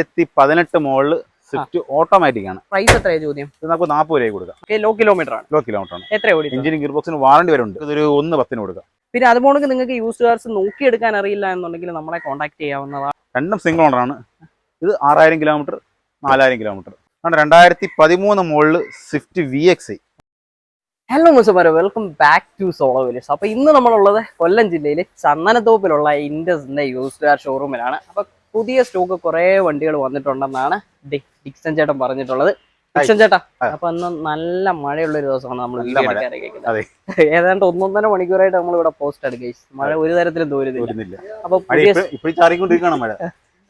ആയിരത്തി പതിനെട്ട് മോളിൽ സ്വിഫ്റ്റ് ഓട്ടോമാറ്റിക് ആണ് പ്രൈസ് എത്രയാണ് ചോദ്യം? ഇത് നമുക്ക് നാൽപ്പത് രൂപ കൊടുക്കാം. ഓക്കെ ലോ കിലോമീറ്റർ ആണ്. ലോ കിലോമീറ്റർ ആണ്. എത്ര ഓടി എഞ്ചിനും ഗിയർ ബോക്സിന് വാറണ്ടി വരെ ഉണ്ട്. ഇതൊരു ഒന്ന് പത്തിന് കൊടുക്കാം. പിന്നെ അതുപോലെ നിങ്ങൾക്ക് യൂസ് കാർസ് നോക്കിയെടുക്കാൻ അറിയില്ല എന്നുണ്ടെങ്കിൽ നമ്മളെ കോൺടാക്ട് ചെയ്യാവുന്നതാണ്. രണ്ടും സിംഗിൾ ഓണർ ആണ്. ഇത് ആറായിരം കിലോമീറ്റർ നാലായിരം കിലോമീറ്റർ രണ്ടായിരത്തി പതിമൂന്ന് മോളിൽ Swift V X I hello മുസമാരെ welcome back to solo village അപ്പൊ ഇന്ന് നമ്മളുള്ളത് കൊല്ലം ജില്ലയിലെ ചന്ദനത്തോപ്പിലുള്ള ഇൻഡസിന്റെ യൂസ് കാർ ഷോറൂമിലാണ് അപ്പൊ പുതിയ സ്റ്റോക്ക് കുറെ വണ്ടികൾ വന്നിട്ടുണ്ടെന്നാണ് ഡിക്സൺ ചേട്ടൻ പറഞ്ഞിട്ടുള്ളത്. ഡിക്സൺ ചേട്ടാ. അപ്പൊ അന്ന് നല്ല മഴയുള്ള ഒരു ദിവസമാണ് നമ്മൾ. ഏതാണ്ട് ഒന്നൊന്നര മണിക്കൂറായിട്ട് നമ്മൾ ഇവിടെ പോസ്റ്റ് എടുക്കുക മഴ ഒരു തരത്തിലും വരുന്നില്ല അപ്പൊ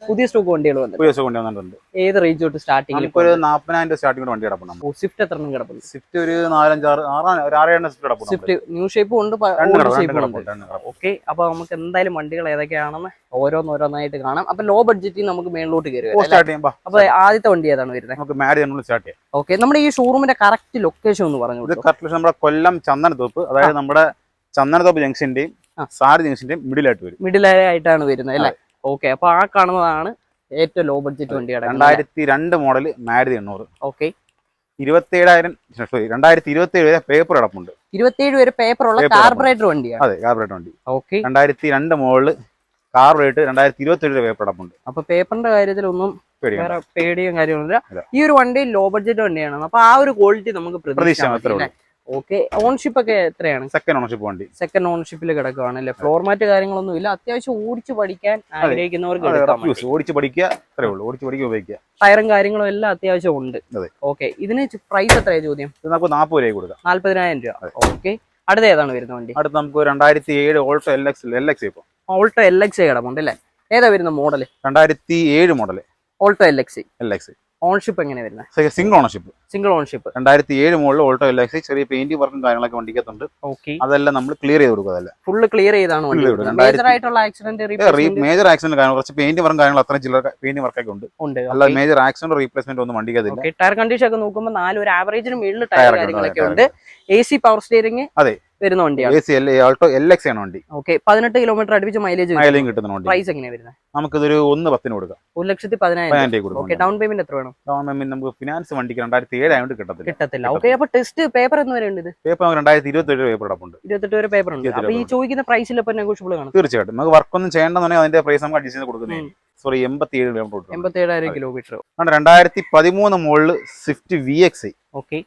പുതിയ സ്റ്റോക്ക് വണ്ടികൾ വന്നു പുതിയ സ്റ്റോക്ക് വണ്ടി വന്നിട്ട് ഒരു ദിവസം കൊണ്ടുവന്നിട്ടുണ്ട് ഏത് റേഞ്ച് തൊട്ട് സ്റ്റാർട്ടിംഗിൽ ഇപ്പോൾ നാൽപ്പതിനായിരം രൂപ സ്റ്റാർട്ടിംഗ് വണ്ടി കിടപ്പുണ്ട് നമ്മൾ സ്വിഫ്റ്റ് എത്ര എണ്ണം കിടപ്പുണ്ട്? സ്വിഫ്റ്റ് ഒരു നാലഞ്ചാറ് ആറാണ് ഒരു എണ്ണം സ്വിഫ്റ്റ് കിടപ്പുണ്ട് സ്വിഫ്റ്റ് ന്യൂ ഷേപ്പും ഉണ്ട് രണ്ട് ഷേപ്പ് ഉണ്ട്. ഓക്കേ അപ്പോൾ അപ്പൊ നമുക്ക് എന്തായാലും വണ്ടികൾ ഏതൊക്കെയാണെന്ന് ഓരോന്നോരോന്നായിട്ട് കാണാം. അപ്പോൾ ലോ ബഡ്ജറ്റിൽ നമുക്ക് മേളിലോട്ട് കയറി അപ്പോൾ ആദ്യത്തെ വണ്ടി ഏതാണ് വരുന്നത്? നമുക്ക് മാരി എന്നുള്ള സ്റ്റാർട്ട് ചെയ്യാം. ഓക്കെ നമ്മുടെ ഈ ഷോറൂമിന്റെ കറക്റ്റ് ലൊക്കേഷൻ ഒന്ന് പറഞ്ഞു ഇത് കറക്റ്റ് നമ്മുടെ കൊല്ലം ചന്ദനത്തോപ്പ് അതായത് നമ്മുടെ ചന്ദനത്തോപ്പ് ജംഗ്ഷന്റെയും. സാരി ജംഗ്ഷന്റെയും മിഡിലായിട്ട് വരും. മിഡിലായിട്ടാണ് വരുന്നത് അല്ലേ? ഓക്കെ അപ്പൊ ആ കാണുന്നതാണ് ഏറ്റവും ലോ ബഡ്ജറ്റ് വണ്ടി രണ്ടായിരത്തി രണ്ട് മോഡൽ മാരുതി എണ്ണൂറ്. ഓക്കെ ഇരുപത്തി ഏഴായിരം സോറി രണ്ടായിരത്തി ഇരുപത്തി ഏഴ് വരെ പേപ്പർ കിടപ്പുണ്ട്. ഇരുപത്തിയേഴ് വരെ പേപ്പർ ഉള്ള കാർബറേറ്റർ വണ്ടിയാണ്. അതെ കാർബറേറ്റർ വണ്ടി. ഓക്കെ രണ്ടായിരത്തി രണ്ട് മോഡൽ കാർബറേറ്റ് രണ്ടായിരത്തി ഇരുപത്തി ഏഴ് പേപ്പർ കിടപ്പുണ്ട്. അപ്പൊ പേപ്പറിന്റെ കാര്യത്തിൽ ഒന്നും വേറെ പേടിയും കാര്യമൊന്നുമില്ല ഈ ഒരു വണ്ടി ലോ ബഡ്ജറ്റ് വണ്ടിയാണ്. അപ്പൊ ആ ഒരു ക്വാളിറ്റി നമുക്ക് പ്രതീക്ഷ മാത്രമേ ഉള്ളൂ. ഓക്കെ. ഓൺഷിപ്പ് ഒക്കെ എത്രയാണ്? സെക്കൻഡ് ഓണർഷിപ്പ് വണ്ടി. സെക്കൻഡ് ഓണർഷിപ്പിൽ കിടക്കുകയാണ് അല്ലെ? ഫ്ലോർ മാറ്റ് കാര്യങ്ങളൊന്നും ഇല്ല. അത്യാവശ്യം ഓടിച്ച് പഠിക്കാൻ ആഗ്രഹിക്കുന്നവർക്ക്. ഓടിച്ച് പഠിക്കുക അത്രേ ഉള്ളൂ. ഓടിച്ച് പഠിക്കുക ഉപയോഗിക്കുക. ടയറും കാര്യങ്ങളും എല്ലാം അത്യാവശ്യം ഉണ്ട്. ഓക്കെ ഇതിന് പ്രൈസ് എത്രയാണ് ചോദ്യം? നാൽപ്പത് രൂപ കൊടുക്കാം. നാല്പതിനായിരം രൂപ. ഓക്കെ അടുത്ത ഏതാണ് വരുന്ന വണ്ടി? അടുത്ത് നമുക്ക് രണ്ടായിരത്തി ഏഴ് Alto L X L X ഇപ്പൊ ഓൾട്ടോ എൽ എക്സ് കിടപ്പുണ്ട് അല്ലേ? ഏതാ വരുന്ന മോഡൽ രണ്ടായിരത്തി ഏഴ് model Alto L X L X ownership എങ്ങനെ വരുന്നത് സിംഗിൾ ഓണർഷിപ്പ് സിംഗിൾ ഓൺഷിപ്പ് രണ്ടായിരത്തി ഏഴ് മുകളിൽ ഓൾട്ടോ എൽ ചെറിയ പെയിന്റ് വർക്കും കാര്യങ്ങളൊക്കെ വണ്ടിക്കത്തുണ്ട് ഓക്കെ അതെല്ലാം നമ്മൾ ക്ലിയർ ചെയ്ത് കൊടുക്കുക അതല്ല. ഫുള്ള് ക്ലിയർ ചെയ്താണ് മേജർ ആയിട്ടുള്ള ആക്സിഡന്റ് മേജർ ആക്സിഡന്റ് കാര്യങ്ങൾ കുറച്ച് പെയിന്റ് വർക്കും കാര്യങ്ങൾ അത്രയും ചില പെയിന്റ് വർക്കൊക്കെ ഉണ്ട്. അല്ല മേജർ ആക്സിഡന്റ് റീപ്ലേസ്മെന്റ് ഒന്നും വണ്ടിക്കത്തില്ല ടയർ കണ്ടീഷൻ ഒക്കെ നോക്കുമ്പോൾ നാല് ഒരു ആവറേജിന് മുകളിൽ ടയർ കാര്യങ്ങളൊക്കെ ഉണ്ട്. എ സി പവർ സ്റ്റിയറിംഗ് അതെ. വരുന്ന വണ്ടിയാണ്. സി എൽ എക്സ് ആണ് വണ്ടി. ഓക്കെ പതിനെട്ട് കിലോമീറ്റർ അടുപ്പിച്ച് മൈലേജ് മൈലേജ് കിട്ടുന്ന വണ്ടി. പ്രൈസ് എങ്ങനെയാണ് വരുന്നത്? നമുക്കിതൊരു ഒന്ന് പത്തിന് കൊടുക്കാം. ഒരു ലക്ഷത്തി പതിനായിരം ഓക്കെ ഡൗൺ പേയ്മെന്റ് എത്ര വേണം? ഡൗൺ പേയ്മെന്റ് നമുക്ക് ഫിനാൻസ് വണ്ടിക്ക് രണ്ടായിരത്തി ഏഴ് ആയതുകൊണ്ട് കിട്ടത്തില്ല. കിട്ടത്തില്ല. ഓക്കെ അപ്പൊ ടെസ്റ്റ് പേപ്പർ എന്ന് വരെ ഉണ്ട് ഇത്? പേപ്പർ നമുക്ക് രണ്ടായിരത്തി ഇരുപത്തി ഏഴ് പേപ്പർ ഉണ്ട് ഇരുപത്തെട്ട് വരെ പേപ്പർ ഉണ്ട്. അപ്പോൾ അപ്പൊ ഈ ചോദിക്കുന്ന പ്രൈസിൽ ഇപ്പൊ നെഗോഷ്യബിൾ കാണും തീർച്ചയായിട്ടും. നമുക്ക് വർക്ക് ഒന്നും ചെയ്യേണ്ടെന്നുണ്ടെങ്കിൽ അതിന്റെ പ്രൈസ് നമുക്ക് അഡ്ജസ്റ്റ് ചെയ്ത് കൊടുക്കുന്നത് സോറി എൺപത്തി ഏഴ് കിലോമീറ്റർ എൺപത്തി ഏഴായിരം കിലോമീറ്റർ രണ്ടായിരത്തി പതിമൂന്ന് മുകളിൽ Swift V X okay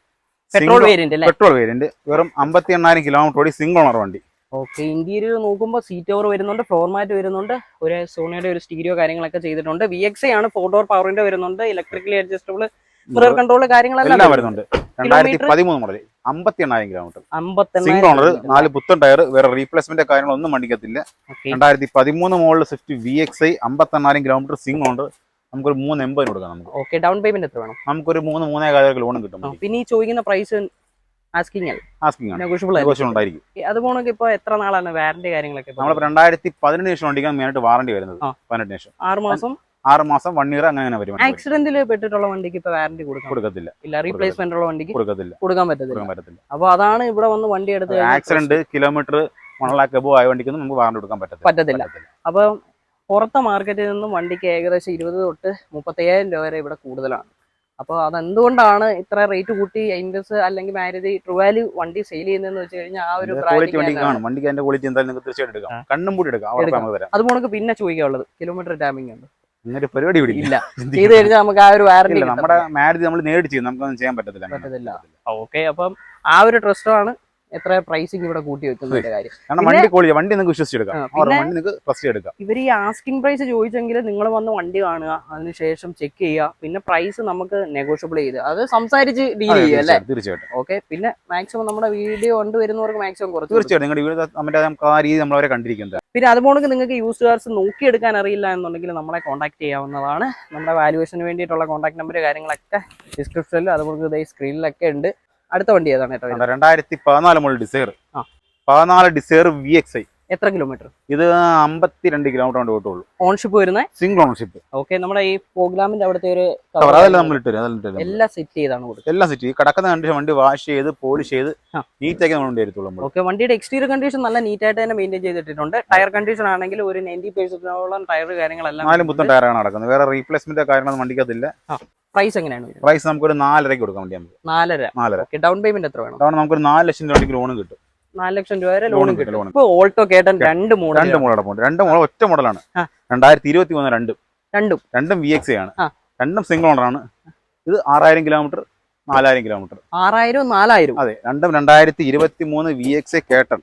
petrol variant അല്ലേ? പെട്രോൾ വേരിയന്റ് വെറും അമ്പത്തി എണ്ണായിരം കിലോമീറ്റർ ഓടി സിംഗിൾ ഓണർ വണ്ടി. ഓക്കെ ഇന്റീരിയർ നോക്കുമ്പോൾ സീറ്റ് ഓവർ വരുന്നുണ്ട് ഫ്ലോർ മാറ്റ് വരുന്നുണ്ട് ഒരു സോണിയുടെ ഒരു സ്റ്റീരിയോ കാര്യങ്ങളൊക്കെ ചെയ്തിട്ടുണ്ട്. വി എക്സ് ആണ് ഫോർ ഡോർ പവറിന്റെ വരുന്നുണ്ട് ഇലക്ട്രിക്കലി അഡ്ജസ്റ്റബിൾ മിറർ കൺട്രോൾ കാര്യങ്ങളെല്ലാം വരുന്നുണ്ട്. രണ്ടായിരത്തി പതിമൂന്ന് മുതൽ അമ്പത്തി എണ്ണായിരം കിലോമീറ്റർ സിംഗിൾ ഓണർ നാല് പുത്തൻ ടയർ വേറെ റീപ്ലേസ്മെന്റ് കാര്യങ്ങളൊന്നും വണ്ടിക്കത്തില്ല Okay. രണ്ടായിരത്തി പതിമൂന്ന് model Swift V X I അമ്പത്തി എണ്ണായിരം കിലോമീറ്റർ സിംഗ് ഓണർ നമുക്കൊരു മൂന്ന് എൺപതിന് കൊടുക്കാം നമുക്ക്. ഓക്കെ ഡൗൺ പേയ്മെന്റ് എത്ര വേണം? നമുക്കൊരു മൂന്ന് മൂന്നേ കാലം ലോൺ കിട്ടും പിന്നെ ഈ ചോദിക്കുന്ന പ്രൈസ് ആസ്കിംഗ് ഉണ്ടായിരിക്കും. അതുപോലെ ഇപ്പൊ എത്ര നാളാണ് വാറന്റി കാര്യങ്ങളൊക്കെ നമ്മൾ നമ്മളിപ്പോൾ രണ്ടായിരത്തി പതിനെട്ട് ശേഷം വണ്ടിക്കാണ് മെയിനായിട്ട് വാറണ്ടി വരുന്നത്. ശേഷം. ആറ് മാസം? ആറ് മാസം വൺ ഇയർ അങ്ങനെ വരും. ആക്സിഡന്റിൽ പെട്ടിട്ടുള്ള വണ്ടിക്ക് ഇപ്പൊ വാറന്റി കൊടുക്കാം കൊടുക്കത്തില്ല. ഇല്ല റീപ്ലേസ്മെന്റ് ഉള്ള വണ്ടിക്ക് കൊടുക്കത്തില്ല. കൊടുക്കാൻ പറ്റത്തില്ല. കൊടുക്കാൻ അപ്പൊ അതാണ് ഇവിടെ വന്ന് വണ്ടി എടുത്ത് accident kilometre one lakh above ആയ വണ്ടിക്കൊന്നും നമുക്ക് വാറണ്ടി കൊടുക്കാൻ പറ്റത്തില്ല. പറ്റത്തില്ല. അപ്പൊ പുറത്തെ മാർക്കറ്റിൽ നിന്നും വണ്ടിക്ക് ഏകദേശം ഇരുപത് തൊട്ട് മുപ്പത്തയ്യായിരം രൂപ വരെ ഇവിടെ കൂടുതലാണ്. അപ്പോൾ അതെന്തുകൊണ്ടാണ് ഇത്ര റേറ്റ് കൂട്ടി ഇൻഡസ് അല്ലെങ്കിൽ മാരുതി ട്രുവാലി വണ്ടി സെയിൽ ചെയ്യുന്നതെന്ന് വെച്ച് കഴിഞ്ഞാൽ ആ ഒരു ക്വാളിറ്റി വണ്ടി കാണും. വണ്ടിക്ക് അതിന്റെ ക്വാളിറ്റി എന്തായാലും നിങ്ങൾക്ക് തീർച്ചയായിട്ടും എടുക്കാം. കണ്ണും കൂടി എടുക്കാം. എടുക്കാം. നമുക്ക് അതുപോലെ പിന്നെ ചോദിക്കാനുള്ളത്. കിലോമീറ്റർ ടാമിംഗ് ഉണ്ട്. ഇങ്ങനെ പരിപാടി ഇവിടെ ഇല്ല. ചെയ്ത് കഴിഞ്ഞാൽ നമുക്ക് ആ ഒരു വാറന്റി ഇല്ല നമ്മുടെ മാരുതി നമ്മൾ നേരിട്ട് ചെയ്യും നമുക്കൊന്നും ചെയ്യാൻ പറ്റത്തില്ല. അങ്ങനെ. പറ്റത്തില്ല. ഓക്കെ അപ്പം ആ ഒരു ട്രസ്റ്റാണ് എത്ര പ്രൈസിങ് ഇവിടെ കൂട്ടി വെക്കുന്നതിന്റെ കാര്യം. വണ്ടി ക്വാളിറ്റി വണ്ടി നിങ്ങൾക്ക് വിശ്വസിച്ചെടുക്കാം. വണ്ടി നിങ്ങൾക്ക് ഫസ്റ്റ് എടുക്കാം. ഇവർ ഈ ആസ്കിംഗ് പ്രൈസ് ചോദിച്ചെങ്കിൽ നിങ്ങൾ വന്ന് വണ്ടി കാണുക അതിനുശേഷം ചെക്ക് ചെയ്യുക പിന്നെ പ്രൈസ് നമുക്ക് നെഗോഷ്യബിൾ ചെയ്ത് അത് സംസാരിച്ച് ഡീൽ ചെയ്യുക അല്ലേ? തീർച്ചയായിട്ടും, ഓക്കെ പിന്നെ മാക്സിമം നമ്മുടെ വീഡിയോ കൊണ്ട് വരുന്നവർക്ക് മാക്സിമം കുറച്ച്. തീർച്ചയായിട്ടും നിങ്ങളുടെ വീഡിയോ ആ രീതി കണ്ടിരിക്കുന്നത്. പിന്നെ അതുപോലെ നിങ്ങൾക്ക് യൂസ് കാർസ് നോക്കിയെടുക്കാൻ അറിയില്ല എന്നുണ്ടെങ്കിൽ നമ്മളെ കോൺടാക്ട് ചെയ്യാവുന്നതാണ്. നമ്മുടെ വാല്യുവേഷന് വേണ്ടിയിട്ടുള്ള കോൺടാക്ട് നമ്പർ കാര്യങ്ങളൊക്കെ ഡിസ്ക്രിപ്ഷനിൽ അതുപോലെ സ്ക്രീനിലൊക്കെ ഉണ്ട്. അടുത്ത വണ്ടി ഏതാണ് കേട്ടോ രണ്ടായിരത്തി പതിനാല് മുതൽ ഡിസൈർ. പതിനാല് ഡിസൈർ വി എക്സ് ഐ എത്ര കിലോമീറ്റർ ഇത് അമ്പത്തിരണ്ട് കിലോമീറ്റർ കൊണ്ട് ഓട്ടുള്ളൂ ഓൺഷിപ്പ് വരുന്നത് സിംഗിൾ ഓൺഷിപ്പ് ഓക്കെ നമ്മുടെ ഈ പ്രോഗ്രാമിന്റെ അവിടുത്തെ ഒരു എല്ലാ അതെല്ലാം നമ്മൾ ഇട്ടു. എല്ലാം സെറ്റ് ചെയ്താണ് കൊടുക്കുക എല്ലാം സെറ്റ് കിടക്കുന്ന കണ്ടീഷൻ വണ്ടി വാഷ് ചെയ്ത് പോളിഷ് ചെയ്ത് നീറ്റ് ആക്കി വണ്ടി ഓക്കെ വണ്ടിയുടെ എക്സ്റ്റീരിയർ കണ്ടീഷൻ നല്ല നീറ്റ് ആയിട്ട് തന്നെ മെയിന്റെയിൻ ചെയ്തിട്ടുണ്ട് ടയർ കണ്ടീഷൻ ആണെങ്കിൽ ഒരു നയന്റി പേഴ്സെന്റോളം ടയർ കാര്യങ്ങളെല്ലാം നാലും പുത്തൻ ടയറാണ് നടക്കുന്നത്. വേറെ റീപ്ലേസ്മെന്റ് കാര്യങ്ങളൊന്നും വണ്ടിക്കകത്തില്ല. പ്രൈസ് എങ്ങനെയാണ് പ്രൈസ് നമുക്കൊരു നാലരയ്ക്ക് കൊടുക്കാൻ വേണ്ടി നമുക്ക്. നാലര. നാലര. ഓക്കെ ഡൗൺ പേയ്മെന്റ് എത്ര വേണം? അതുകൊണ്ട് നമുക്കൊരു നാല് ലക്ഷം രൂപയ്ക്ക് ലോണും കിട്ടും. നാല് ലക്ഷം രൂപ വരെ ലോണും കിട്ടും ഇപ്പൊ ഓൾട്ടോ കേട്ടൻ രണ്ട് മോഡൽ രണ്ട് മോഡൽ രണ്ട് മോഡൽ ഒറ്റ മോഡലാണ്. രണ്ടായിരത്തി ഇരുപത്തി മൂന്ന് രണ്ടും. രണ്ടും. രണ്ടും വി എക്സ് ആണ്. രണ്ടും സിംഗിൾ ഓണറാണ് ഇത് ആറായിരം കിലോമീറ്റർ നാലായിരം കിലോമീറ്റർ ആറായിരം നാലായിരം. അതെ രണ്ടും രണ്ടായിരത്തി ഇരുപത്തി മൂന്ന് വി എക്സ് കേട്ടൺ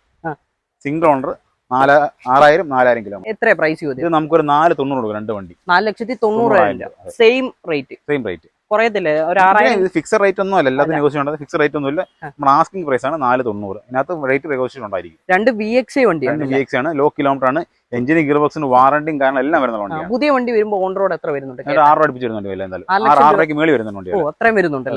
സിംഗിൾ ഓണർ നാല് ആറായിരം നാലായിരം കിലോമീറ്റർ. എത്ര പ്രൈസ് ഇത് നമുക്കൊരു നാല് തൊണ്ണൂറ് കൊടുക്കും രണ്ട് വണ്ടി. നാല് ലക്ഷത്തി തൊണ്ണൂറായിരം. സെയിം റേറ്റ് സെയിം റേറ്റ് കുറയത്തില്ലേ? ഒരു ആറായിരം ഫിക്സഡ് റേറ്റ് ഒന്നും അല്ല. എല്ലാത്തിനും. നെഗോഷിയേഷൻ ഉണ്ട്. ഫിക്സഡ് റേറ്റ് ഒന്നും ഇല്ല. നമ്മൾ ആസ്കിംഗ് പ്രൈസ് ആണ് നാല് തൊണ്ണൂറ്. ഇതിനകത്ത് റേറ്റ് നെഗോഷിയേഷൻ ഉണ്ടായിരിക്കും. രണ്ട് വി എക്സ് വണ്ടി രണ്ട് ബി എക്സ് ആണ്. ലോ കിലോമീറ്റർ ആണ്. എഞ്ചിന് ഗിയർ ബോക്സിന് വാറണ്ടിയും കാരണം എല്ലാം വരുന്ന വണ്ടി വണ്ടിയാണ്. പുതിയ വണ്ടി വരുമ്പോൾ ഓൺ റോഡ് എത്ര വരുന്നുണ്ട്? ആറ് അടുപ്പിച്ച് വരുന്നുണ്ട് മേളി ആറരയ്ക്ക് മേളിൽ വരുന്ന ഓ അത്രയും വരുന്നുണ്ട്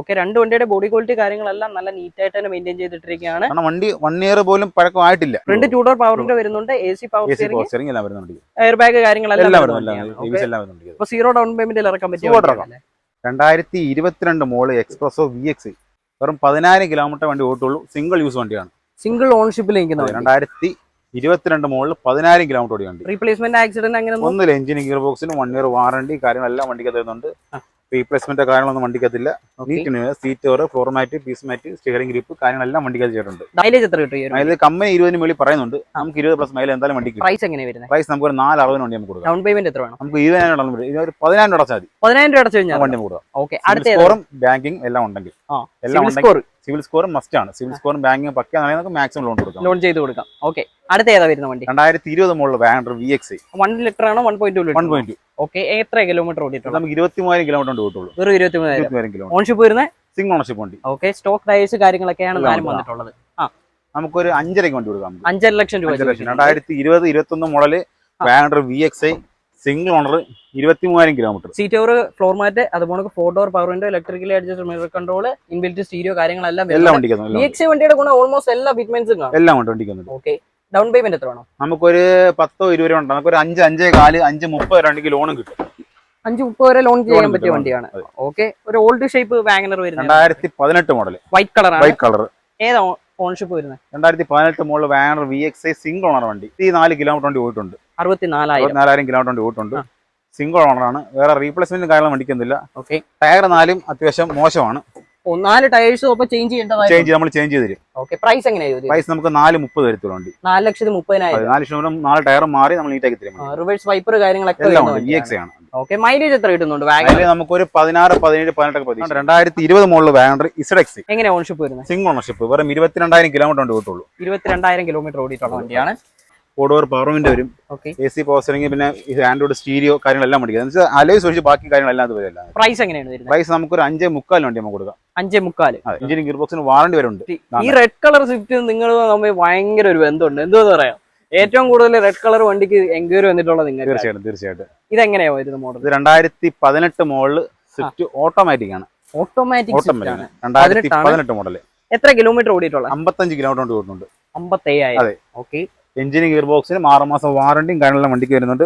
ഓക്കെ രണ്ട് വണ്ടിയുടെ ബോഡി ക്വാളിറ്റി കാര്യങ്ങളെല്ലാം നല്ല നീറ്റ് ആയിട്ട് തന്നെ മെയിന്റെയിൻ ചെയ്തിട്ടിരിക്കുകയാണ്. വണ്ടി വൺ ഇയർ പോലും പഴക്കം ആയിട്ടില്ല ഫ്രണ്ട് ടൂ ഡോർ പവർ വരുന്നുണ്ട് എ സി പവർ സ്റ്റിയറിംഗ് എല്ലാം വരുന്നുണ്ട് എയർ ബാഗ് കാര്യങ്ങളെല്ലാം വരുന്നുണ്ട് വണ്ടിയാണ്. എല്ലാം Okay. എല്ലാം വരുന്നുണ്ട് അപ്പൊ സീറോ ഡൗൺ പേയ്മെന്റിൽ ഇറക്കാൻ പറ്റും? രണ്ടായിരത്തി ഇരുപത്തിരണ്ട് മോൾ എക്സ്പ്രസോ വി എക്സ് വെറും പതിനായിരം കിലോമീറ്റർ വണ്ടി ഓട്ടുള്ളൂ സിംഗിൾ യൂസ് വണ്ടിയാണ്. സിംഗിൾ ഓൺഷിപ്പിൽ രണ്ടായിരത്തി ഇരുപത്തിരണ്ട് മോളിൽ പതിനായിരം കിലോമീറ്റർ ഓടി വണ്ടി. റീപ്ലേസ്മെന്റ് ആക്സിഡന്റ് അങ്ങനെ ഒന്നും? ഒന്നില്ല എഞ്ചിന് ഗിയർ ബോക്സിന് വൺ ഇയർ വാറണ്ടി കാര്യങ്ങളെല്ലാം വണ്ടിക്ക് തരുന്നുണ്ട്. റീപ്ലേസ്മെന്റ് കാര്യങ്ങളൊന്നും വണ്ടിക്കത്തില്ല. നീറ്റിന് seat cover floor mat piece mat steering grip കാര്യങ്ങളെല്ലാം വണ്ടിക്കകത്ത് ചെയ്തിട്ടുണ്ട് മൈലേജ് എത്ര കിട്ടും മൈലേജ് കമ്പനി ഇരുപതിന് മേളിൽ പറയുന്നുണ്ട്. നമുക്ക് ഇരുപത് പ്ലസ് മൈൽ എന്തായാലും വണ്ടിക്ക് പ്രൈസ് എങ്ങനെ വരുന്നത് പ്രൈസ് നമുക്ക് ഒരു നാല് അറുപതിന് വണ്ടി നമുക്ക് കൊടുക്കാം. ഡൗൺ പേയ്മെന്റ് എത്ര വേണം? നമുക്ക് ഇരുപതിനായിരം വരും. ഇത് ഒരു പതിനായിരം രൂപ അടച്ചാൽ മതി. പതിനായിരം രൂപ അടച്ചു കഴിഞ്ഞാൽ വണ്ടി കൊടുക്കാം. ഓക്കെ അടുത്ത സ്കോറും ബാങ്കിങ് എല്ലാം ഉണ്ടെങ്കിൽ. എല്ലാം ഉണ്ടെങ്കിൽ സിവിൽ സ്കോറും മസ്റ്റ് ആണ്. സിവിൽ സ്കോറും ബാങ്കിങ് പക്കാണെങ്കിൽ നമുക്ക് മാക്സിമം ലോൺ കൊടുക്കാം. ലോൺ ചെയ്ത് കൊടുക്കാം. ഓക്കെ അടുത്ത ഏതാ വരുന്ന വണ്ടി? രണ്ടായിരത്തി ഇരുപത് മുകളിൽ Wagon R V X one litre ആണോ? One point one point okay എത്ര കിലോമീറ്റർ ഓടിയിട്ടുണ്ട് നമുക്ക് ഇരുപത്തി മൂവായിരം കിലോമീറ്റർ കൊണ്ട് കിട്ടുള്ളൂ വെറും ഇരുപത്തി ഇരുപത്തി മൂവായിരം കിലോമീറ്റർ ഓൺഷിപ്പ് വരുന്നത് സിംഗിൾ ഓണർഷിപ്പ് വണ്ടി. ഓക്കെ സ്റ്റോക്ക് ടയേഴ്സ് കാര്യങ്ങളൊക്കെയാണ് വന്നിട്ടുള്ളത്. ആ. നമുക്കൊരു അഞ്ചരയ്ക്ക് വണ്ടി കൊടുക്കാം. അഞ്ചര ലക്ഷം രൂപ. രണ്ടായിരത്തി ഇരുപത് ഇരുപത്തൊന്ന് model Wagon R V X I single owner ഇരുപത്തി മൂവായിരം kilometre. Seat cover floor mat അതുപോലെ four door power window electrically adjust mirror control inbuilt stereo കാര്യങ്ങളെല്ലാം എല്ലാം വണ്ടിക്ക് വണ്ടിയുടെ ഗുണം ഓൾമോസ്റ്റ് എല്ലാ ഫിറ്റ്മെന്റ്സും എല്ലാം ഉണ്ട് വണ്ടിക്ക് വന്നിട്ട് ഓക്കെ ഡൗൺ പേയ്മെന്റ് എത്ര വേണം? നമുക്കൊരു പത്തോ ഇരുപത് രൂപ ഉണ്ട്. നമുക്കൊരു അഞ്ച് അഞ്ചേ കാൽ അഞ്ച് മുപ്പത് രണ്ടിക്ക് ലോണും കിട്ടും. അഞ്ച് മുപ്പത് വരെ ലോൺ ചെയ്യാൻ പറ്റിയ വണ്ടിയാണ്. ഓക്കെ ഒരു ഓൾഡ് ഷേപ്പ് വാഗനർ വരുന്നത് രണ്ടായിരത്തി പതിനെട്ട് മോഡൽ വൈറ്റ് കളറാണ് വൈറ്റ് കളർ ഏതാ ഓൺഷിപ്പ് വരുന്നത്? രണ്ടായിരത്തി പതിനെട്ട് model Wagon R V X I single owner വണ്ടി. ഈ നാല് കിലോമീറ്റർ വണ്ടി പോയിട്ടുണ്ട്. അറുപത്തിനാലായിരം. നാലായിരം കിലോമീറ്റർ ഓട്ടുണ്ട്. സിംഗിൾ ഓണറാണ് വേറെ റീപ്ലേസ്മെന്റും കാര്യങ്ങളും മേടിക്കുന്നില്ല ഓക്കെ. ടയർ നാലും അത്യാവശ്യം മോശമാണ്. നാല് ടയേഴ്സും അപ്പൊ ചേഞ്ച് ചേഞ്ച് നമ്മൾ ചേഞ്ച് ചെയ്ത് തരും. ഓക്കെ പ്രൈസ് എങ്ങനെയായിരുന്നു പ്രൈസ് നമുക്ക് നാല് മുപ്പത് വരത്തുള്ളൂ വണ്ടി. നാല് ലക്ഷത്തി മുപ്പതിനായിരം. നാല് ലക്ഷം നാല് ടയർ മാറി നമ്മൾ നീറ്റാക്കി തരും റിവേഴ്സ് വൈപ്പർ കാര്യങ്ങളൊക്കെ ആണ്. ഓക്കെ മൈലേജ് എത്ര കിട്ടുന്നുണ്ട്? വാഗനർ നമുക്ക് നമുക്കൊരു പതിനാറ് പതിനേഴ് പതിനെട്ടൊക്കെ പ്രതീക്ഷ രണ്ടായിരത്തി ഇരുപത് മോഡൽ വാഗണർ ഇസഡ് എക്സ് എങ്ങനെ ഓൺഷിപ്പ് വരുന്നത്? സിംഗിൾ ഓണർഷിപ്പ് വെറും ഇരുപത്തിരണ്ടായിരം കിലോമീറ്റർ കൊണ്ട് കിട്ടുള്ളൂ ഇരുപത്തിരണ്ടായിരം കിലോമീറ്റർ ഓടിയിട്ടുള്ള വണ്ടിയാണ്. ഓടോർ വിൻഡ് വരും. എ സി പവർ സ്റ്റിയറിംഗ് പിന്നെ ആൻഡ്രോയിഡ് സ്റ്റീരിയോ കാര്യങ്ങളെല്ലാം വെച്ചാൽ അലോയ്സ് ഒഴിച്ച് ബാക്കി കാര്യങ്ങളെല്ലാം അത് വരില്ല. പ്രൈസ് എങ്ങനെയാണ് പ്രൈസ് പ്രൈസ് നമുക്കൊരു അഞ്ചേ മുക്കാൽ വണ്ടി നമുക്ക് കൊടുക്കാം. അഞ്ചേ മുക്കാൽ. അതെ എഞ്ചിനും ഗിയർ ബോക്സിന് വാറണ്ടി വരുന്നുണ്ട് ഈ റെഡ് കളർ സ്വിഫ്റ്റ് നിങ്ങൾ തമ്മിൽ ഭയങ്കര ഒരു ബന്ധമുണ്ട്. എന്തോന്ന് പറയാം ഏറ്റവും കൂടുതൽ റെഡ് കളർ വണ്ടിക്ക് എൻക്വയറി വന്നിട്ടുള്ളത് നിങ്ങൾ തീർച്ചയായിട്ടും തീർച്ചയായിട്ടും. ഇതെങ്ങനെയാ വരുന്നത് മോഡൽ രണ്ടായിരത്തി പതിനെട്ട് മോഡൽ സ്വിഫ്റ്റ് ഓട്ടോമാറ്റിക് ആണ്. ഓട്ടോമാറ്റിക് രണ്ടായിരത്തി. പതിനെട്ട് മോഡൽ എത്ര കിലോമീറ്റർ ഓടിയിട്ടുള്ള അമ്പത്തഞ്ച് കിലോമീറ്റർ ഓടിയിട്ടുണ്ട് അമ്പത്തയ്യായിരം അതെ. ഓക്കെ എഞ്ചിനും ഗിയർ ബോക്സിനും ആറുമാസം വാറണ്ടിയും കാര്യങ്ങളെല്ലാം വണ്ടിക്ക് വരുന്നുണ്ട്.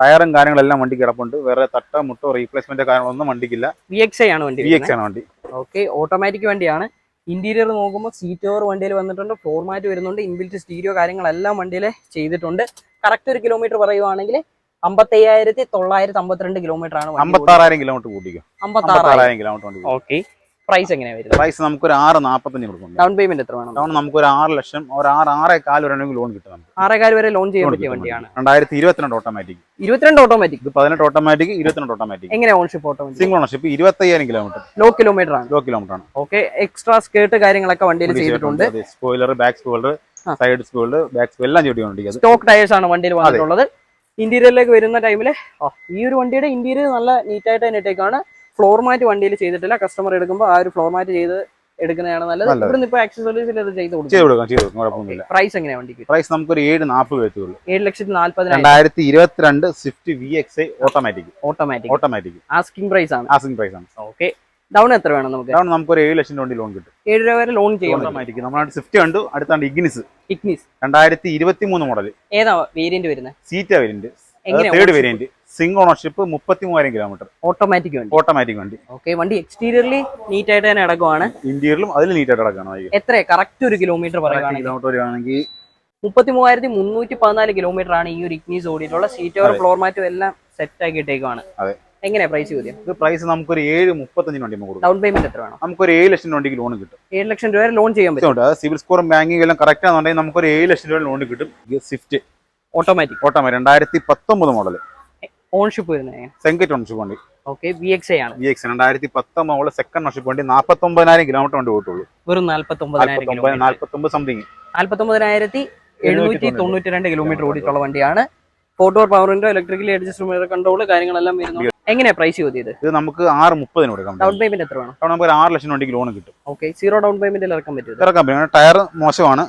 ടയറും കാര്യങ്ങളെല്ലാം വണ്ടിക്ക് കിടപ്പുണ്ട്. വേറെ തട്ട മുട്ടോ റീപ്ലേസ്മെന്റ് കാര്യങ്ങളൊന്നും വണ്ടിക്കില്ല. വി എക്സ് ആണ് വണ്ടി വി എക്സ് ആണ് വണ്ടി. ഓക്കെ ഓട്ടോമാറ്റിക് വണ്ടിയാണ്. ഇന്റീരിയർ നോക്കുമ്പോൾ സീറ്റ് ഓവർ വണ്ടിയിൽ വന്നിട്ടുണ്ട്. ഫ്ലോർ മാറ്റ് വരുന്നുണ്ട്. ഇൻബിൽറ്റ് സ്റ്റീരിയോ കാര്യങ്ങളെല്ലാം വണ്ടിയിൽ ചെയ്തിട്ടുണ്ട്. കറക്റ്റ് ഒരു കിലോമീറ്റർ പറയുവാണെങ്കിൽ അമ്പത്തയ്യായിരത്തി തൊള്ളായിരത്തി അമ്പത്തിരണ്ട് കിലോമീറ്റർ ആണ് അമ്പത്തി ആറായിരം കിലോമീറ്റർ കൂട്ടിക്കും. അമ്പത്താറായിരം. അമ്പത്താറായിരം കിലോമീറ്റർ ഓക്കെ പ്രൈസ് എങ്ങനെയാ വരുന്നത്? പ്രൈസ് നമുക്ക് ഒരു ആറ് നാൽപ്പത്തഞ്ച് കൊടുക്കും ഡൗൺ പേയ്മെന്റ് എത്ര വേണം? ഡൗൺ നമുക്ക് ഒരു ആറ് ലക്ഷം ഒരു ആറ് ആറേ കാൽ വരെയാണെങ്കിൽ ലോൺ കിട്ടും നമുക്ക്. ആറേകാൽ വരെ ലോൺ ചെയ്യാൻ പറ്റിയ വണ്ടിയാണ്. രണ്ടായിരത്തി ഇരുപത്തിരണ്ട് ഓട്ടോമാറ്റിക് ഇരുപത്തിരണ്ട് ഓട്ടോമാറ്റിക് ഇത് പതിനെട്ട് ഓട്ടോമാറ്റിക് ഇരുപത്തിരണ്ട് ഓട്ടോമാറ്റിക് എങ്ങനെ ഓൺഷിപ്പ് ഓട്ടോമാറ്റിക് സിംഗിൾ ഓണർഷിപ്പ് ഇരുപത്തയ്യായിരം കിലോമീറ്റർ ലോ കിലോമീറ്റർ ആണ്. ലോ കിലോമീറ്റർ ആണ്. ഓക്കെ എക്സ്ട്രാ സ്കേർട്ട് കാര്യങ്ങളൊക്കെ വണ്ടിയിൽ ചെയ്തിട്ടുണ്ട്. Spoiler back spoiler side spoiler back spoiler എല്ലാം ചെയ്തിട്ടുണ്ട് സ്റ്റോക്ക് ടയേഴ്സ് ആണ് വണ്ടിയിൽ വന്നിട്ടുള്ളത്. ഇന്റീരിയറിലേക്ക് വരുന്ന ടൈമിൽ ഈ ഒരു വണ്ടിയുടെ ഇന്റീരിയർ നല്ല നീറ്റായിട്ട് തന്നെ ഇട്ടേക്കാണ്. ഫ്ലോർ മാറ്റ് വണ്ടിയിൽ ചെയ്തിട്ടില്ല. കസ്റ്റമർ എടുക്കുമ്പോൾ ആ ഒരു ഫ്ലോർ മാറ്റ് ചെയ്ത് എടുക്കുന്നതാണ് നല്ലത്. ഇവിടുന്ന് ഇപ്പൊ ആക്സസറീസിൽ അത് ചെയ്ത് ചെയ്ത് കൊടുക്കാം ചെയ്ത് കൊടുക്കാം. കുഴപ്പമൊന്നുമില്ല. പ്രൈസ് എങ്ങനെയാണ് വണ്ടിക്ക്? പ്രൈസ് നമുക്കൊരു ഏഴ് നാൽപ്പത് വരുത്തുള്ളൂ ഏഴ് ലക്ഷത്തി നാല്പതിനായിരം. രണ്ടായിരത്തി ഇരുപത്തിരണ്ട് Swift V X I automatic automatic automatic asking price ആണ്. ആസ്കിംഗ് പ്രൈസ് ആണ്. ഓക്കെ ഡൗൺ എത്ര വേണം നമുക്ക്? ഡൗൺ നമുക്ക് ഒരു ഏഴ് ലക്ഷം രൂപ ലോൺ കിട്ടും. ഏഴ് രൂപ വരെ ലോൺ ചെയ്യും ഓട്ടോമാറ്റിക് നമ്മളാണ് സ്വിഫ്റ്റ് കണ്ടു. അടുത്താണ് ഇഗ്നിസ് ഇഗ്നിസ് രണ്ടായിരത്തി ഇരുപത്തി മൂന്ന് മോഡൽ ഏതാ വേരിയന്റ് വരുന്നത് സീറ്റ variant third variant single ownership മുപ്പത്തി മൂവായിരം കിലോമീറ്റർ ഓട്ടോമാറ്റിക് വണ്ടി. ഓട്ടോമാറ്റിക് വണ്ടി. ഓക്കെ വണ്ടി എക്സ്റ്റീരിയർലി നീറ്റ് ആയിട്ട് തന്നെ അടക്കമാണ് ഇന്റീരിയലും അതിൽ നീറ്റ് ആയിട്ട് അടക്കണം എത്ര കറക്റ്റ് ഒരു കിലോമീറ്റർ പറയുകയാണെങ്കിൽ. കിലോമീറ്റർ വരികയാണെങ്കിൽ മുപ്പത്തി മൂവായിരത്തി മുന്നൂറ്റി പതിനാല് കിലോമീറ്റർ ആണ് ഈ ഒരു ഇഗ്നീസ് ഓടിയിട്ടുള്ള സീറ്റ് ഓവർ ഫ്ലോർ മാറ്റും എല്ലാം സെറ്റ് ആക്കിയിട്ടേക്കാണ് അതെ. എങ്ങനെയാ പ്രൈസ് ചോദ്യം? ഇത് പ്രൈസ് നമുക്കൊരു ഏഴ് മുപ്പത്തഞ്ചിന് വണ്ടി കൊടുക്കും. ഡൗൺ പേയ്മെന്റ് എത്ര വേണം? നമുക്കൊരു ഏഴ് ലക്ഷം വണ്ടിക്ക് ലോൺ കിട്ടും. ഏഴ് ലക്ഷം രൂപ ലോൺ ചെയ്യാൻ പറ്റും. സിവിൽ സ്കോറും ബാങ്കിങ് എല്ലാം കറക്റ്റ് ആണെന്നുണ്ടെങ്കിൽ നമുക്കൊരു ഏഴ് ലക്ഷം രൂപ ലോൺ കിട്ടും. സ്വിഫ്റ്റ് ഓട്ടോമാറ്റിക് ഓട്ടോമാറ്റിക് രണ്ടായിരത്തി പത്തൊമ്പത് മോഡൽ ഓൺഷിപ്പ് വരുന്നത് സെങ്കറ്റ് ഓൺഷിപ്പ് വണ്ടി. ഓക്കെ വി എക്സ് എ ആണ്. വി എക്സ് രണ്ടായിരത്തി പത്തൊമ്പത് സെക്കൻഡ് ഓൺഷിപ്പ് വണ്ടി നാൽപ്പത്തി ഒമ്പതിനായിരം കിലോമീറ്റർ വണ്ടി പോയിട്ടുള്ളൂ വെറും നാൽപ്പത്തി ഒമ്പതിനായിരം നാൽപ്പത്തൊമ്പത് സംതിങ് നാൽപ്പത്തൊമ്പതിനായിരത്തി എഴുന്നൂറ്റി തൊണ്ണൂറ്റി രണ്ട് കിലോമീറ്റർ ഓടിയിട്ടുള്ള വണ്ടിയാണ്. ഫോട്ടോ പവറിന്റെ ഇലക്ട്രിക്കലി അഡ്ജസ്റ്റ്മെന്റ് കൺട്രോൾ കാര്യങ്ങളെല്ലാം വരുന്നു എങ്ങനെയാ പ്രൈസ് ചോദ്യത് ഇത്? നമുക്ക് ആറ് മുപ്പതിന് കൊടുക്കാം ഡൗൺ പേയ്മെന്റ് എത്ര വേണം നമുക്ക് ഒരു ആറ് ലക്ഷം വണ്ടിക്ക് ലോൺ കിട്ടും. ഓക്കെ സീറോ ഡൗൺ പേയ്മെന്റ് ഇറക്കാൻ പറ്റും ഇറക്കാൻ പറ്റും. ടയർ മോശമാണ്.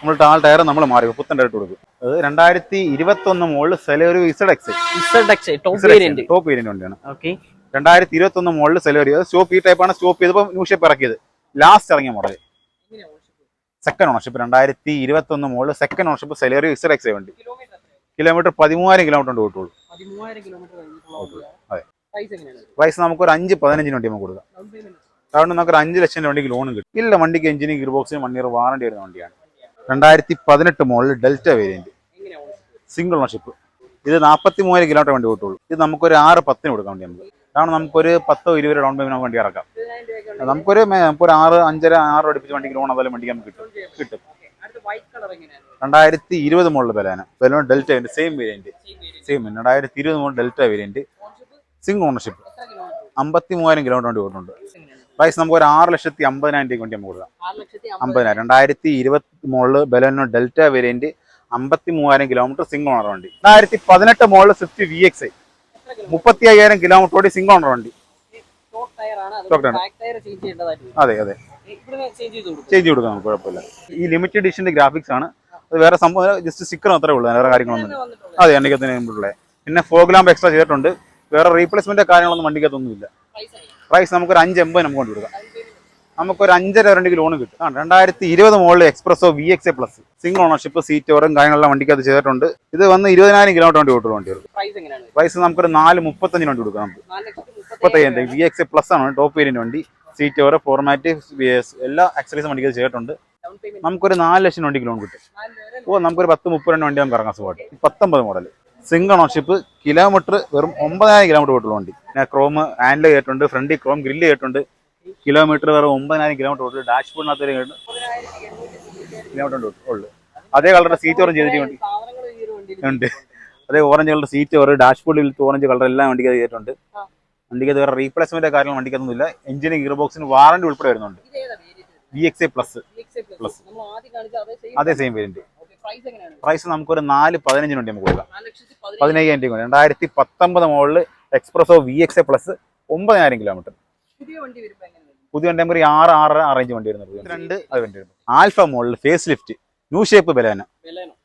നമ്മൾ ടാൾ ടയർ നമ്മൾ മാറി. പുത്തൻ ഇട്ട് കൊടുക്കും. അത് രണ്ടായിരത്തി ഇരുപത്തി ഒന്ന് മുകളിൽ Celerio Z X Z X top variant top variant വണ്ടിയാണ് ഓക്കെ രണ്ടായിരത്തി ഇരുപത്തി ഒന്ന് മുകളിൽ സെലറി സ്റ്റോപ്പ് ഈ ടൈപ്പാണ് സ്റ്റോപ്പ് ചെയ്തപ്പോൾ ന്യൂ ഷേപ്പ് ഇറക്കിയത്. ലാസ്റ്റ് ഇറങ്ങിയ മോഡൽ സെക്കൻഡ് ഓണർഷിപ്പ് രണ്ടായിരത്തി ഇരുപത്തി ഒന്ന് മുകളിൽ second ownership Celerio Z X വണ്ടി കിലോമീറ്റർ പതിമൂവായിരം കിലോമീറ്റർ ഉണ്ട് അതെ. പ്രൈസ് നമുക്ക് ഒരു അഞ്ച് പതിനഞ്ചിന് വണ്ടി നമുക്ക് കൊടുക്കാം. അതുകൊണ്ട് നമുക്ക് ഒരു അഞ്ച് ലക്ഷം വണ്ടിക്ക് ലോൺ കിട്ടും. ഇല്ല വണ്ടിക്ക് എഞ്ചിനും ഗിയർ ബോക്സിന് വൺ ഇയർ വാറണ്ടി വരുന്ന വണ്ടിയാണ്. രണ്ടായിരത്തി പതിനെട്ട് model delta variant single ownership ഇത് നാൽപ്പത്തി മൂവായിരം കിലോമീറ്റർ വണ്ടി കിട്ടുള്ളൂ. ഇത് നമുക്കൊരു ആറ് പത്തിന് കൊടുക്കാൻ വേണ്ടി നമുക്ക്. കാരണം നമുക്കൊരു പത്തോ ഇരുപത് ഡൗൺ പേയ്മെന്റ് വണ്ടി ഇറക്കാം. നമുക്കൊരു നമുക്കൊരു ആറ് അഞ്ചര ആറ് അടുപ്പിച്ച് വണ്ടിക്ക് ലോൺ അതുപോലെ വണ്ടിക്ക് നമുക്ക് കിട്ടും. കിട്ടും. രണ്ടായിരത്തി ഇരുപത് model Baleno. Baleno delta same variant same രണ്ടായിരത്തി ഇരുപത് model delta variant single ownership അമ്പത്തി മൂവായിരം കിലോമീറ്റർ വണ്ടി ഓടുന്നുണ്ട് പ്രൈസ് നമുക്ക് ഒരു ആറ് ലക്ഷത്തി അമ്പതിനായിരം രൂപ വണ്ടി നമുക്ക് കൊടുക്കാം. അമ്പതിനായിരം. രണ്ടായിരത്തി ഇരുപത്തി മോളിൽ ബലോനോ ഡെൽറ്റ വേരിയന്റ് അമ്പത്തി മൂവായിരം കിലോമീറ്റർ സിംഗ് ഓണർ വണ്ടി രണ്ടായിരത്തി പതിനെട്ട് മോളിൽ സ്വിഫ്റ്റ് വി എക്സ് ഐ മുപ്പത്തി അയ്യായിരം കിലോമീറ്റർ ഓടി സിംഗ് ഓണർ വണ്ടി. അതെ അതെ ചേഞ്ച് ചെയ്ത് കൊടുക്കും. ചേഞ്ച് കൊടുക്കാം നമുക്ക് കുഴപ്പമില്ല. ഈ ലിമിറ്റഡ് എഡിഷന്റെ ഗ്രാഫിക്സ് ആണ് അത് വേറെ സംഭവം ജസ്റ്റ് സ്റ്റിക്കർ മാത്രമേ ഉള്ളൂ വേറെ കാര്യങ്ങളൊന്നും അതെ വണ്ടിക്കത്തിന് മുമ്പുള്ളത് പിന്നെ ഫോഗ് ലാമ്പ് എക്സ്ട്രാ ചെയ്തിട്ടുണ്ട്. വേറെ റീപ്ലേസ്മെന്റ് കാര്യങ്ങളൊന്നും വണ്ടിക്കകത്തൊന്നും ഇല്ല. പ്രൈസ് നമുക്കൊരു അഞ്ച് എൺപത് നമുക്ക് കൊണ്ട് കൊടുക്കാം. നമുക്കൊരു അഞ്ചര വരണ്ടിക്ക് ലോൺ കിട്ടും. ആ രണ്ടായിരത്തി ഇരുപത് മോളിൽ Espresso V X A plus single ownership seat ഓറും കാര്യങ്ങളെല്ലാം വണ്ടിക്കകത്ത് ചെയ്തിട്ടുണ്ട്. ഇത് വന്ന് ഇരുപതിനായിരം കിലോമീറ്റർ വണ്ടി ഓട്ടുള്ള വണ്ടിയുള്ളൂ പ്രൈസ് നമുക്കൊരു നാല് മുപ്പത്തഞ്ചിന് വണ്ടി കൊടുക്കാം നമുക്ക്. മുപ്പത്തയ്യം മുപ്പത്തയ്യായിരം വി എക്സ് എ പ്ലസ് ആണ് ടോപ്പ് വേരിയന്റ് വണ്ടി. സീറ്റ് ഓറ് ഫോർമാറ്റ് എല്ലാ ആക്സറീസും വണ്ടിക്കകത്ത് ചെയ്തിട്ടുണ്ട്. നമുക്കൊരു നാല് ലക്ഷം വണ്ടിക്ക് ലോൺ കിട്ടും. ഓ നമുക്കൊരു പത്ത് മുപ്പത് രണ്ട് വണ്ടി നമുക്ക് ഇറങ്ങാൻ സുഖമായിട്ട്. പത്തൊമ്പത് മോഡൽ സിംഗിൾ ഓണർഷിപ്പ് കിലോമീറ്റർ വെറും ഒമ്പതിനായിരം കിലോമീറ്റർ പോയിട്ടുള്ള വണ്ടി. പിന്നെ ക്രോം ഹാൻഡിൽ കേട്ടുണ്ട് ഫ്രണ്ടിൽ ക്രോം ഗ്രില്ല് കേട്ടിട്ടുണ്ട് കിലോമീറ്റർ വെറും ഒമ്പതിനായിരം കിലോമീറ്റർ ഓട്ടുള്ളൂ ഡാഷ് ബോർഡിനകത്ത് കിലോമീറ്റർ ഉള്ളു. അതേ കളറുടെ സീറ്റ് ഓറഞ്ച് ചെയ്തിട്ട് ഒരു ഉണ്ട്. അതേ ഓറഞ്ച് കളർ സീറ്റ് ഓർ ഡാഷ് ബോർഡിൽ ഓറഞ്ച് കളർ എല്ലാം വണ്ടിക്ക് ചെയ്തിട്ടുണ്ട്. വണ്ടിക്ക് വേറെ റീപ്ലേസ്മെന്റ് കാര്യങ്ങൾ വണ്ടിക്കൊന്നുമില്ല എഞ്ചിന് ഗിയർ ബോക്സിന് വാറണ്ടി ഉൾപ്പെടെ വരുന്നുണ്ട്. V X A plus plus അതേ സെയിം വേരിയന്റ് പ്രൈസ് എങ്ങനെയാണ്? പ്രൈസ് നമുക്കൊരു നാല് പതിനഞ്ചിന് വേണ്ടി നമുക്ക് കൊടുക്കാം. പതിനയ്യായിരം രൂപ രണ്ടായിരത്തി പത്തൊമ്പത് മോളിൽ Espresso V X A plus ഒമ്പതിനായിരം കിലോമീറ്റർ പുതിയ വണ്ടി നമുക്ക് ആറ് ആറ് അറേഞ്ച് വണ്ടി വരുന്നത്. രണ്ട്. അത് വണ്ടി വരുന്നത്. ആൽഫ മോളിൽ facelift new shape Baleno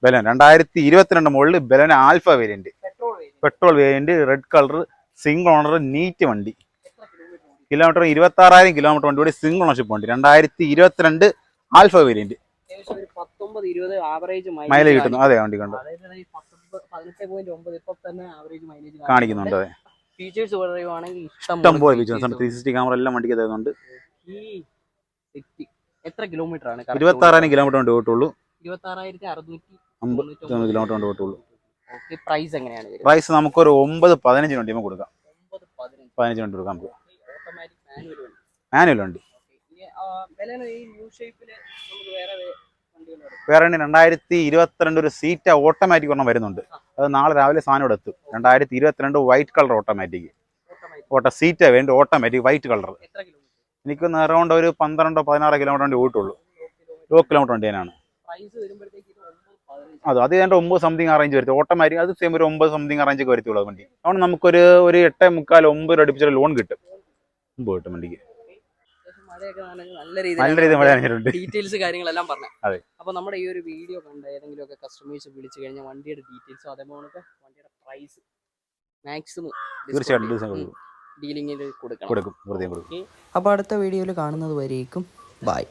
Baleno രണ്ടായിരത്തി ഇരുപത്തിരണ്ട് മോളിൽ Baleno alpha variant petrol variant petrol variant red colour single owner neat വണ്ടി. കിലോമീറ്റർ ഇരുപത്തി ആറായിരം കിലോമീറ്റർ വണ്ടി കൂടി സിംഗിൾ ഓണർഷിപ്പ് വണ്ടി. രണ്ടായിരത്തി ഇരുപത്തിരണ്ട് ആൽഫ വേരിയന്റ് ഏകദേശം ഒരു പത്തൊമ്പത് ഇരുപത് ആവറേജ് മൈലേജ് കിട്ടുന്നു. അതെ വണ്ടി കണ്ടു. അതായത് ഈ പത്തൊമ്പത് പതിനെട്ട് പോയിന്റ് ഒമ്പത് ഇപ്പൊ തന്നെ ആവറേജ് മൈലേജ് കാണിക്കുന്നുണ്ട്. അതെ. ഫീച്ചേഴ്സ് പറയുവാണെങ്കിൽ ഇഷ്ടം പോലെ ത്രീ സിക്സ്റ്റി ക്യാമറ എല്ലാം വണ്ടിക്ക് തരുന്നുണ്ട്. ഈ എത്ര കിലോമീറ്റർ ആണ്? ഇരുപത്തി ആറായിരം കിലോമീറ്റർ വണ്ടി ഓട്ടുള്ളൂ ഇരുപത്തി ആറായിരത്തി അറുന്നൂറ്റി അമ്പത് കിലോമീറ്റർ പ്രൈസ് എങ്ങനെയാണ് പ്രൈസ് നമുക്കൊരു ഒമ്പത് പതിനഞ്ച് വണ്ടി കൊടുക്കാം. പതിനഞ്ച്. വണ്ടി കൊടുക്കാം നമുക്ക്. മാനുവൽ വണ്ടി. വില ഈ നമുക്ക് വേറെ വേറെ രണ്ടായിരത്തി ഇരുപത്തിരണ്ട് ഒരു സീറ്റ ഓട്ടോമാറ്റിക് ഒരെണ്ണം വരുന്നുണ്ട്. അത് നാളെ രാവിലെ സാധനം ഇവിടെ എത്തും. രണ്ടായിരത്തി ഇരുപത്തിരണ്ട് white colour automatic auto Zeta വേണ്ടി ഓട്ടോമാറ്റിക് വൈറ്റ് കളർ എനിക്കൊന്ന് അറൗണ്ട് ഒരു പന്ത്രണ്ടോ പതിനാറോ കിലോമീറ്റർ വണ്ടി ഓട്ടുള്ളൂ ലോ കിലോമീറ്റർ വണ്ടി പതിനഞ്ച്. അത് അത് എന്റെ ഒമ്പത് സംതിങ് അറേഞ്ച് വരുത്തും. ഓട്ടോമാറ്റിക് അത് സെയിം ഒരു ഒമ്പത് സംതിങ് അറേഞ്ച് ഒക്കെ വരുത്തുള്ളൂ വണ്ടി. അതുകൊണ്ട് നമുക്കൊരു ഒരു എട്ടേ മുക്കാൽ ഒമ്പത് അടുപ്പിച്ചൊരു ലോൺ കിട്ടും. ഒമ്പത് കിട്ടും വണ്ടിക്ക്. മഴയൊക്കെ നനഞ്ഞ് നല്ല നല്ല രീതിയിൽ മഴ നനഞ്ഞിട്ടുണ്ട്. ഡീറ്റെയിൽസ് കാര്യങ്ങളെല്ലാം പറഞ്ഞു. അതെ. അപ്പൊ നമ്മുടെ ഈ ഒരു വീഡിയോ കണ്ട ഏതെങ്കിലും ഒക്കെ കസ്റ്റമേഴ്സ് വിളിച്ചു കഴിഞ്ഞാൽ വണ്ടിയുടെ ഡീറ്റെയിൽസും അതേപോലെ വണ്ടിയുടെ പ്രൈസ് മാക്സിമം തീർച്ചയായിട്ടും. ഡീലിങ്ങിൽ കൊടുക്കണം. കൊടുക്കും അപ്പോൾ അടുത്ത വീഡിയോയിൽ കാണുന്നത് വരേക്കും. ബായ്